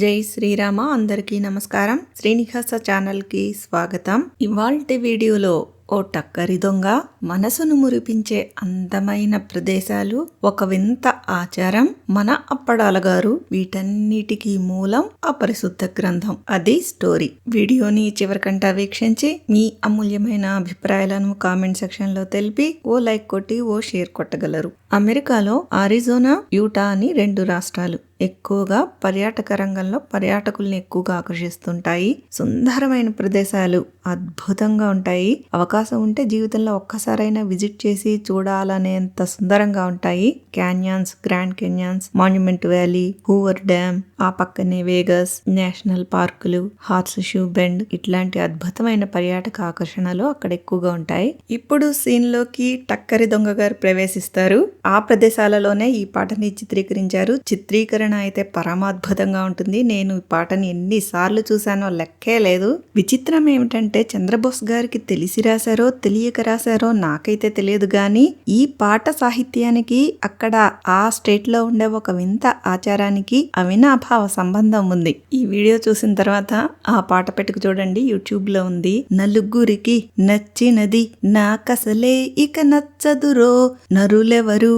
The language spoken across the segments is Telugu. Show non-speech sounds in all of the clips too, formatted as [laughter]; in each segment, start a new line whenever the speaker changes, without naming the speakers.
జై శ్రీరామ అందరికీ నమస్కారం. శ్రీనివాస ఛానల్కి స్వాగతం. ఇవాల్టి వీడియోలో ఓ టక్కరి దొంగ మనసును మురిపించే అందమైన ప్రదేశాలు ఒక వింత ఆచారం మన అప్పడాల గారు వీటన్నిటికీ మూలం అపరిశుద్ధ గ్రంథం. అది స్టోరీ. వీడియోని చివరికంటా వీక్షించి మీ అమూల్యమైన అభిప్రాయాలను కామెంట్ సెక్షన్లో తెలిపి ఓ లైక్ కొట్టి ఓ షేర్ కొట్టగలరు. అమెరికాలో ఆరిజోనా యూటా అని రెండు రాష్ట్రాలు. ఎక్కువగా పర్యాటక రంగంలో పర్యాటకుల్ని ఎక్కువగా ఆకర్షిస్తుంటాయి. సుందరమైన ప్రదేశాలు అద్భుతంగా ఉంటాయి. అవకాశం ఉంటే జీవితంలో ఒక్కసారైనా విజిట్ చేసి చూడాలనేంత సుందరంగా ఉంటాయి. Canyons Grand Canyons Monument Valley Hoover Dam ఆ పక్కనే వేగస్ నేషనల్ పార్కులు హార్స్ షూ బెండ్ ఇట్లాంటి అద్భుతమైన పర్యాటక ఆకర్షణలు అక్కడ ఎక్కువగా ఉంటాయి. ఇప్పుడు సీన్లోకి టక్కరి దొంగ గారు ప్రవేశిస్తారు. ఆ ప్రదేశాలలోనే ఈ పాటని చిత్రీకరించారు. చిత్రీకరణ అయితే పరమాద్భుతంగా ఉంటుంది. నేను ఈ పాటని ఎన్నిసార్లు చూశానో లెక్కే లేదు. విచిత్రం ఏమిటంటే చంద్రబోస్ గారికి తెలిసి రాశారో తెలియక రాశారో నాకైతే తెలియదు కానీ ఈ పాట సాహిత్యానికి అక్కడ ఆ స్టేట్లో ఉండే ఒక వింత ఆచారానికి అవినాభావ సంబంధం ఉంది. ఈ వీడియో చూసిన తర్వాత ఆ పాట పెట్టుకు చూడండి. యూట్యూబ్లో ఉంది. నలుగురికి నచ్చినది నాకసలే ఇక నచ్చదురో నరులెవరు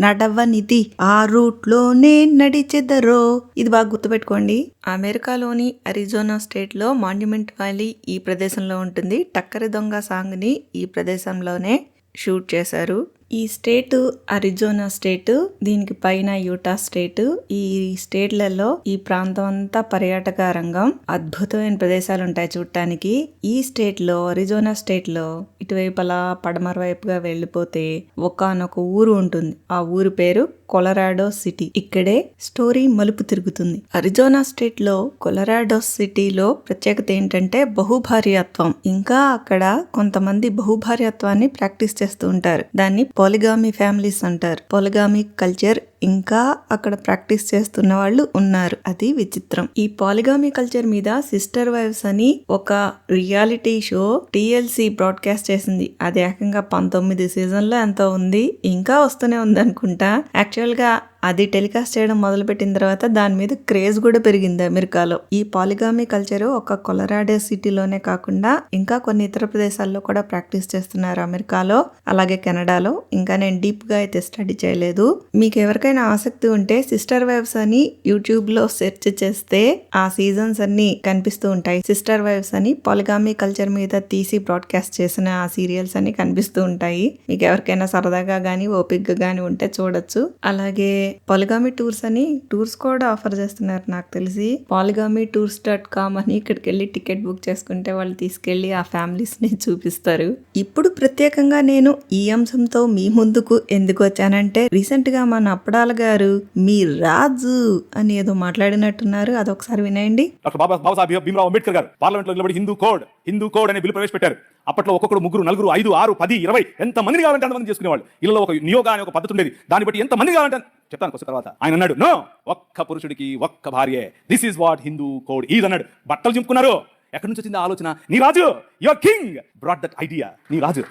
నడవనిది ఆ రూట్లోనే ఇచ్చేద్దరో ఇది బాగా గుర్తుపెట్టుకోండి. అమెరికాలోని అరిజోనా స్టేట్లో మాన్యుమెంట్ వ్యాలీ ఈ ప్రదేశంలో ఉంటుంది. టక్కరి దొంగ సాంగ్ని ఈ ప్రదేశంలోనే షూట్ చేశారు. ఈ స్టేట్ అరిజోనా స్టేట్ దీనికి పైన యూటా స్టేట్. ఈ స్టేట్లలో ఈ ప్రాంతం అంతా పర్యాటక రంగం. అద్భుతమైన ప్రదేశాలు ఉంటాయి చూడటానికి. ఈ స్టేట్లో అరిజోనా స్టేట్లో ఇటువైపు అలా పడమర వైపుగా వెళ్ళిపోతే ఒకనొక ఊరు ఉంటుంది. ఆ ఊరు పేరు కొలరాడో సిటీ. ఇక్కడే స్టోరీ మలుపు తిరుగుతుంది. అరిజోనా స్టేట్లో కొలరాడో సిటీలో ప్రత్యేకత ఏంటంటే బహుభార్యత్వం. ఇంకా అక్కడ కొంతమంది బహుభార్యత్వాన్ని ప్రాక్టీస్ చేస్తూ ఉంటారు. దాన్ని పోలిగామి ఫ్యామిలీస్ అంటారు. పోలిగామి కల్చర్ ఇంకా అక్కడ ప్రాక్టీస్ చేస్తున్న వాళ్ళు ఉన్నారు. అది విచిత్రం. ఈ పాలిగామి కల్చర్ మీద సిస్టర్ వైవ్స్ అని ఒక రియాలిటీ షో టిఎల్సి బ్రాడ్కాస్ట్ చేసింది. అది ఏకంగా పంతొమ్మిది సీజన్లో ఎంతో ఉంది. ఇంకా వస్తూనే ఉంది అనుకుంటా యాక్చువల్గా అది టెలికాస్ట్ చేయడం మొదలుపెట్టిన తర్వాత దాని మీద క్రేజ్ కూడా పెరిగింది అమెరికాలో. ఈ పాలిగామి కల్చర్ ఒక కొలరాడో సిటీలోనే కాకుండా ఇంకా కొన్ని ఇతర ప్రదేశాల్లో కూడా ప్రాక్టీస్ చేస్తున్నారు అమెరికాలో అలాగే కెనడాలో. ఇంకా నేను డీప్గా అయితే స్టడీ చేయలేదు. మీకు ఎవరికైనా ఆసక్తి ఉంటే సిస్టర్ వైవ్స్ అని యూట్యూబ్లో సెర్చ్ చేస్తే ఆ సీజన్స్ అన్ని కనిపిస్తూ ఉంటాయి. సిస్టర్ వైవ్స్ అని పాలిగామి కల్చర్ మీద తీసి బ్రాడ్కాస్ట్ చేసిన ఆ సీరియల్స్ అన్ని కనిపిస్తూ ఉంటాయి. మీకు ఎవరికైనా సరదాగా గానీ ఓపిక్గా కానీ గానీ ఉంటే చూడొచ్చు. అలాగే పాలిగామి టూర్స్ అని టూర్స్ కూడా ఆఫర్ చేస్తున్నారు నాకు తెలిసి. పాలిగామి టూర్స్ డాట్ కామ్ అని ఇక్కడికి వెళ్ళి టికెట్ బుక్ చేసుకుంటే వాళ్ళు తీసుకెళ్ళి ఆ ఫ్యామిలీస్ని [laughs] చూపిస్తారు. ఇప్పుడు ప్రత్యేకంగా నేను ఈ అంశంతో మీ ముందుకు ఎందుకు వచ్చానంటే రీసెంట్గా మన అప్పడాల గారు మీ రాజు అని ఏదో మాట్లాడినట్టున్నారు. అదొకసారి వినండి.
డాక్టర్ బాబా బాబాసాహెబ్ భీమరావు అంబేద్కర్ గారు పార్లమెంట్లో నిలబడి హిందూ కోడ్ హిందూ కోడ్ అనే బిల్లు ప్రవేశపెట్టారు అప్పట్లో ఒక్కొక్కరు ముగ్గురు నలుగురు ఐదు ఆరు పది ఇరవై ఎంత మంది కావాలంటే అంతమంది చేసుకునేవాళ్ళు. ఇళ్ళలో ఒక నియోగా అనే ఒక పద్ధతి ఉండేది. దాన్ని బట్టి ఎంత మంది కావాలంటే చెప్తాను కొంచెం తర్వాత. ఆయన అన్నాడు నో ఒక్క పురుషుడికి ఒక్క భార్యే. This is what Hindu code is అన్నాడు. బట్టలు చింపుకున్నారు. ఎక్కడి నుంచి వచ్చింది ఆలోచన? నీ రాజు your king brought that idea నీ రాజు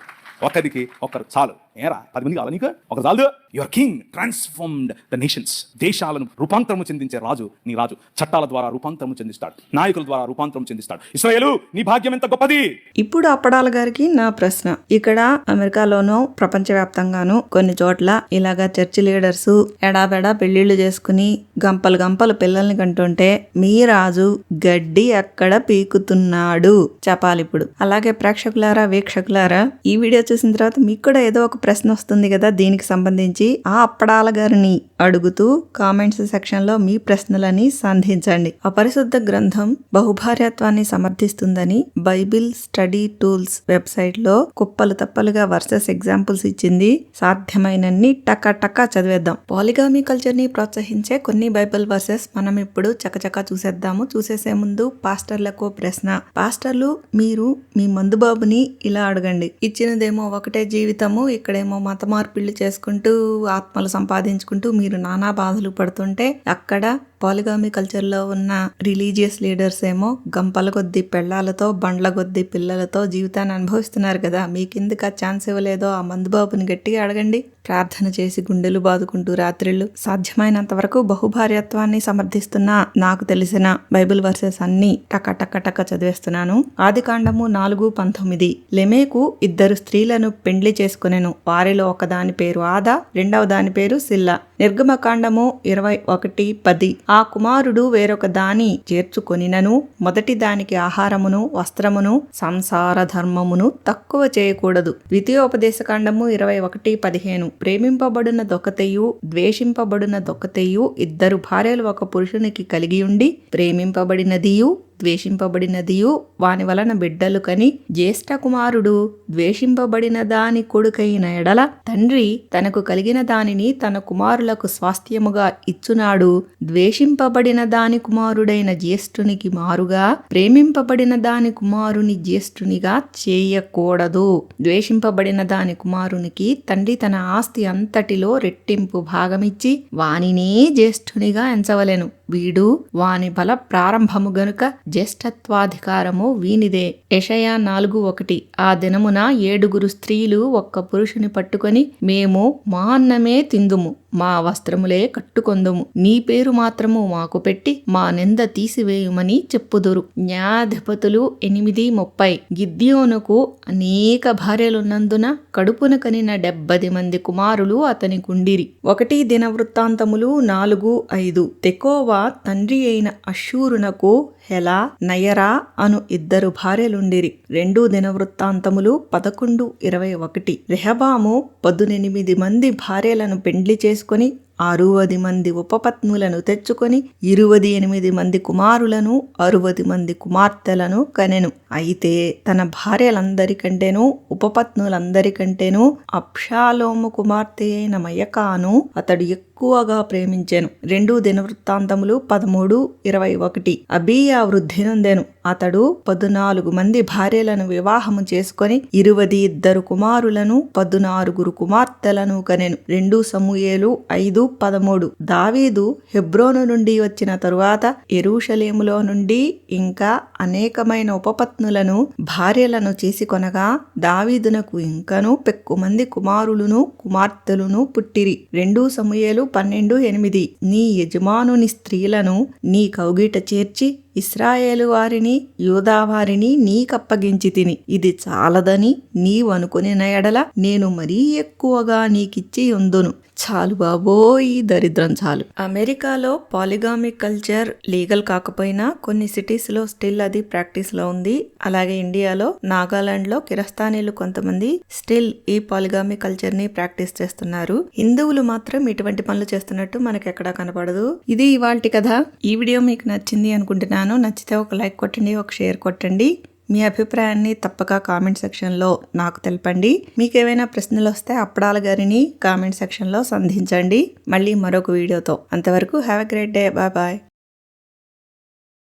ఒకరికి ఒక్కరు చాలు. ఏరా పది మంది కావాలి నీకు? ఒక చాలు your king transformed the nations దేశాలను రూపాంతరము చెందించే రాజు నీ రాజు. చట్టాల ద్వారా రూపాంతరము చెందిస్తాడు. నాయకుల ద్వారా రూపాంతరం చెందిస్తాడు. ఇస్రాయేలు నీ భాగ్యం ఎంత గొప్పది?
ఇప్పుడు అప్పడాల గారికి నా ప్రశ్న. ఇక్కడ అమెరికాలోనూ ప్రపంచవ్యాప్తంగాను కొన్ని చోట్ల ఇలాగా చర్చి లీడర్స్ ఎడాబెడా పెళ్ళిళ్ళు చేసుకుని గంపలు గంపలు పిల్లల్ని కంటుంటే మీ రాజు గడ్డి అక్కడ పీకుతున్నాడు? చెప్పాలి ఇప్పుడు అలాగే ప్రేక్షకులారా వీక్షకులారా ఈ వీడియో చూసిన తర్వాత మీకు కూడా ఏదో ఒక ప్రశ్న వస్తుంది కదా దీనికి సంబంధించి ఆ అప్పడాల గారిని అడుగుతూ కామెంట్స్ సెక్షన్లో మీ ప్రశ్నలని సంధించండి. అపరిశుద్ధ గ్రంథం బహుభార్యత్వాన్ని సమర్థిస్తుందని బైబిల్ స్టడీ టూల్స్ వెబ్సైట్లో కుప్పలు తప్పలుగా వర్సెస్ ఎగ్జాంపుల్స్ ఇచ్చింది. సాధ్యమైనన్ని టక టక చదివేద్దాం. పాలిగామీ కల్చర్ని ప్రోత్సహించే కొన్ని బైబిల్ వర్సెస్ మనం ఇప్పుడు చకచకా చూసేద్దాము. చూసేసే ముందు పాస్టర్లకు ప్రశ్న. పాస్టర్లు మీరు మీ మందుబాబుని ఇలా అడగండి. ఇచ్చినదేమో ఒకటే జీవితము ఇక్కడ ఇక్కడేమో మత మార్పిళ్ళు చేసుకుంటూ ఆత్మలు సంపాదించుకుంటూ మీరు నానా బాధలు పడుతుంటే అక్కడ పాలిగామి కల్చర్లో ఉన్న రిలీజియస్ లీడర్స్ ఏమో గంపల కొద్ది పెళ్ళాలతో బండ్ల కొద్ది పిల్లలతో జీవితాన్ని అనుభవిస్తున్నారు కదా. మీకెందుకు ఆ ఛాన్స్ ఇవ్వలేదో ఆ మందుబాబుని గట్టిగా అడగండి. ప్రార్థన చేసి గుండెలు బాదుకుంటూ రాత్రిళ్ళు సాధ్యమైనంత వరకు బహుభార్యత్వాన్ని సమర్థిస్తున్న నాకు తెలిసిన బైబిల్ వర్సెస్ అన్ని టక టక టక చదివేస్తున్నాను. ఆది కాండము నాలుగు పంతొమ్మిది. లెమేకు ఇద్దరు స్త్రీలను పెండ్లి చేసుకునేను. వారిలో ఒకదాని పేరు ఆదా రెండవ దాని పేరు సిల్లా. నిర్గమకాండము ఇరవై ఒకటి పది. ఆ కుమారుడు వేరొక దాని చేర్చుకొనినను మొదటి దానికి ఆహారమును వస్త్రమును సంసార ధర్మమును తక్కువ చేయకూడదు. ద్వితీయోపదేశకాండము ఇరవై ఒకటి పదిహేను. ప్రేమింపబడిన దొకతెయు ద్వేషింపబడిన దొకతెయు ఇద్దరు భార్యలు ఒక పురుషునికి కలిగి ఉండి ప్రేమింపబడినదియు ద్వేషింపబడినదియు వాని వలన బిడ్డలు కని జ్యేష్ఠ కుమారుడు ద్వేషింపబడిన దాని కొడుకైన ఎడల తండ్రి తనకు కలిగిన దానిని తన కుమారులకు స్వాస్థ్యముగా ఇచ్చునాడు. ద్వేషింపబడిన దాని కుమారుడైన జ్యేష్ఠునికి మారుగా ప్రేమింపబడిన దాని కుమారుని జ్యేష్ఠునిగా చేయకూడదు. ద్వేషింపబడిన దాని కుమారునికి తండ్రి తన ఆస్తి అంతటిలో రెట్టింపు భాగమిచ్చి వానినే జ్యేష్ఠునిగా ఎంచవలెను. వీడు వాని బల ప్రారంభము గనుక జ్యేష్ఠత్వాధికారము వీనిదే. యషయా నాలుగు ఒకటి. ఆ దినమున ఏడుగురు స్త్రీలు ఒక్క పురుషుని పట్టుకొని మేము మా అన్నమే తిందుము మా వస్త్రములే కట్టుకొందుము. నీ పేరు మాత్రము మాకు పెట్టి మా నింద తీసివేయుమని చెప్పుదురు. న్యాధిపతులు ఎనిమిది ముప్పై. గిద్యోనుకు అనేక భార్యలున్నందున కడుపున కనిన డెబ్బది మంది కుమారులు అతని కుండిరి. ఒకటి దిన వృత్తాంతములు నాలుగు ఐదు. తెకోవా తండ్రి అయిన అశూరునకు హెలా నయరా అను ఇద్దరు భార్యలుండిరి. రెండు దినవృత్తాంతములు పదకొండు ఇరవై ఒకటి. రెహబాము పదునెనిమిది మంది భార్యలను పెండ్లి చేసుకొని అరువది మంది ఉపపత్నులను తెచ్చుకొని ఇరువది ఎనిమిది మంది కుమారులను అరువది మంది కుమార్తెలను కనెను. అయితే తన భార్యలందరికంటేనూ ఉపపత్నులందరికంటేనూ అప్షాలోము కుమార్తె అయిన మయకాను అతడు ఎక్కువగా ప్రేమించెను. రెండు దినవృత్తాంతములు పదమూడు ఇరవై ఒకటి. అబీయా వృద్ధి నొందెను. అతడు పద్నాలుగు మంది భార్యలను వివాహము చేసుకొని ఇరువది ఇద్దరు కుమారులను పద్నాలుగురు కుమార్తెలను కనెను. రెండు సమూయేలు ఐదు పదమూడు. దావీదు హెబ్రోను నుండి వచ్చిన తరువాత ఎరూషలేములో నుండి ఇంకా అనేకమైన ఉపపత్నులను భార్యలను చేసుకొనగా దావీదునకు ఇంకను పెక్కుమంది కుమారులను కుమార్తెలను పుట్టిరి. రెండు సమూయేలు పన్నెండు ఎనిమిది. నీ యజమానుని స్త్రీలను నీ కౌగిట చేర్చి ఇస్రాయేలు వారిని యూదా వారిని నీకప్పగించి తిని. ఇది చాలదని నీవనుకునిన ఎడల నేను మరీ ఎక్కువగా నీకిచ్చి ఉందును. చాలు బాబోయ్ ఈ దరిద్రం చాలు. అమెరికాలో పాలిగామిక్ కల్చర్ లీగల్ కాకపోయినా కొన్ని సిటీస్లో స్టిల్ అది ప్రాక్టీస్లో ఉంది. అలాగే ఇండియాలో నాగాలాండ్లో కిరస్తానీలు కొంతమంది స్టిల్ ఈ పాలిగామిక్ కల్చర్ని ప్రాక్టీస్ చేస్తున్నారు. హిందువులు మాత్రం ఇటువంటి పనులు చేస్తున్నట్టు మనకి ఎక్కడా కనపడదు. ఇది ఇవాల్టి కథ. ఈ వీడియో మీకు నచ్చింది అనుకుంటున్నాను. నచ్చితే ఒక లైక్ కొట్టండి ఒక షేర్ కొట్టండి. మీ అభిప్రాయాన్ని తప్పక కామెంట్ సెక్షన్లో నాకు తెలపండి. మీకు ఏవైనా ప్రశ్నలు వస్తే అప్పడాల గారిని కామెంట్ సెక్షన్లో సంధించండి. మళ్ళీ మరొక వీడియోతో. అంతవరకు have a great day. Bye bye.